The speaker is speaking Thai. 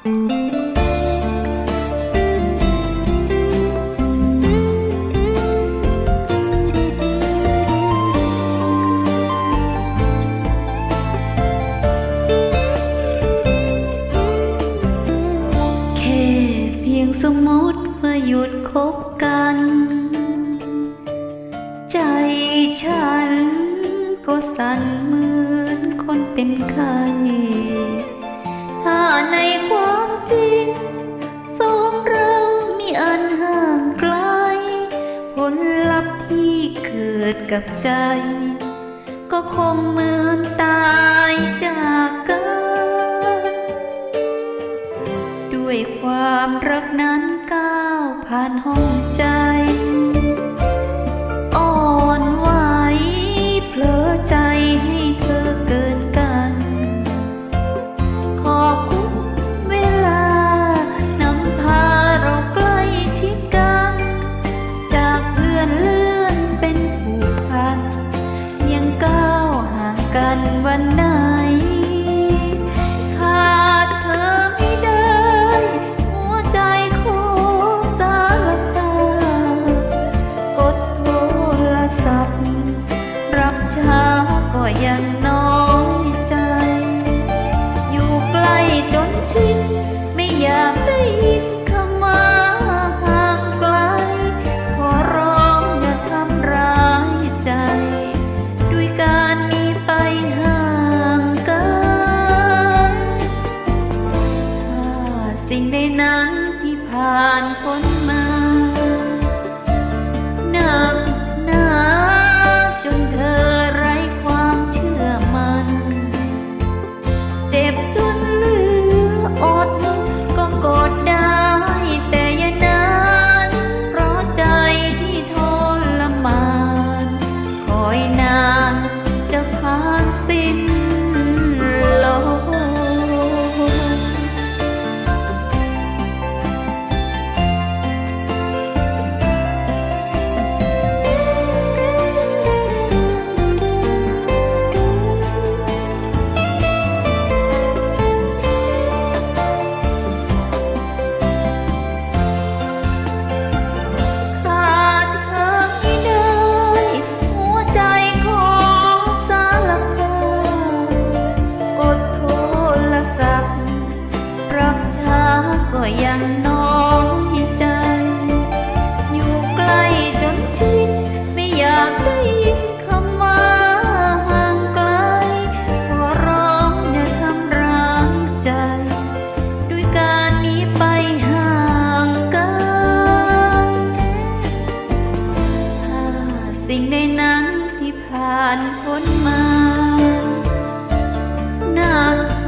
แค่เพียงสมมติว่าหยุดคบกัน ใจฉันก็สั่นเหมือนคนเป็นไข้ ถ้าในความจริงสองเรามีอันห่างไกล ผลลัพธ์ที่เกิดกับใจ ก็คงเหมือนตายจากกัน ด้วยความรักนั้นก้าวผ่านห้อง ยังน้อยใจ อยู่ใกล้จนชินไม่อยากได้ยินคำว่าห่างไกล ขอร้องอย่าทำร้ายใจ ด้วยการมีไปห่างกันถ้าสิ่งใดนั้นที่ผ่านพ้น ก็ยังน้อยใจ อยู่ใกล้จนชินไม่อยากได้ยินคำว่าห่างไกลขอร้องอย่าทำร้างใจ ด้วยการนี้ไปห่างกันถ้าสิ่งใดนั้นที่ผ่านพ้นมา น้ำ